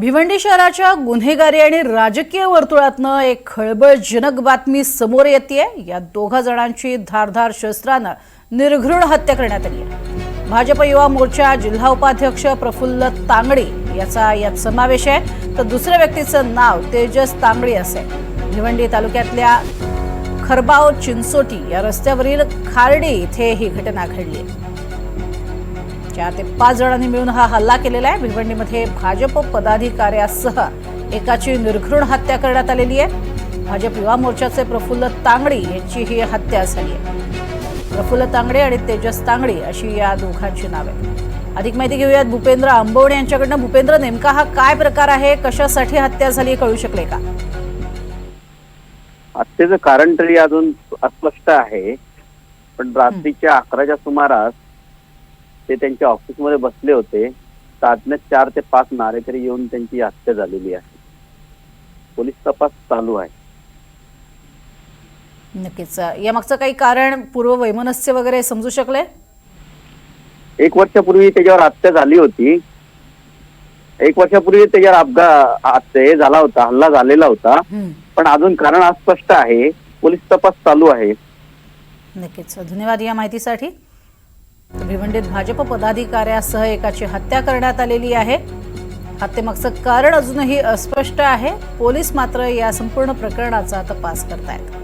भिवंडी शहराच्या गुन्हेगारी आणि राजकीय वर्तुळातनं एक खळबळजनक बातमी समोर येते या दोघा जणांची धारधार शस्त्रानं निर्घृण हत्या करण्यात आली आहे. भाजप युवा मोर्चा जिल्हा उपाध्यक्ष प्रफुल्ल तांगडी याचा यात समावेश आहे. तर दुसऱ्या व्यक्तीचं नाव तेजस तांगडी असे भिवंडी तालुक्यातल्या खरबाव चिंचोटी या रस्त्यावरील खारडी इथे ही घटना घडली आहे. चार ते पाच जणांनी मिळून हा हल्ला केलेला आहे. भिवंडीमध्ये भाजप पदाधिकाऱ्यासह एकाची निर्घृण हत्या करण्यात आलेली आहे. भाजप युवा मोर्चाचे प्रफुल्ल तांगडी यांची ही हत्या झाली आहे. प्रफुल्ल तांगडे आणि तेजस तांगडी अशी या दोघांची नावे. अधिक माहिती घेऊयात भूपेंद्र आंबवणे यांच्याकडनं. भूपेंद्र नेमका हा काय प्रकार आहे? कशासाठी हत्या झाली कळू शकले का? हत्येचं कारण तरी अजून अस्पष्ट आहे. पण रात्रीच्या अकराच्या सुमारास ते त्यांच्या ऑफिसमध्ये बसले होते. साधण्यात चार ते पाच नारेकरी येऊन त्यांची हत्या झालेली आहे. पोलीस तपास चालू आहे. नक्कीच. यामागचं काही कारण पूर्व वैमनस्य वगैरे समजू शकले? एक वर्षापूर्वी त्याच्यावर हत्या झाली होती. एक वर्षापूर्वी त्याच्यावर अपघात हे झाला होता हल्ला झालेला होता. पण अजून कारण अस्पष्ट आहे. पोलीस तपास चालू आहे. नक्कीच. धन्यवाद या माहितीसाठी. तर भिवंडीत म्हणजे भाजप पदाधिकाऱ्यासह एकाची हत्या करण्यात आलेली आहे. हत्येमागचं कारण अजूनही अस्पष्ट आहे. पोलीस मात्र या संपूर्ण प्रकरणाचा तपास करतायत.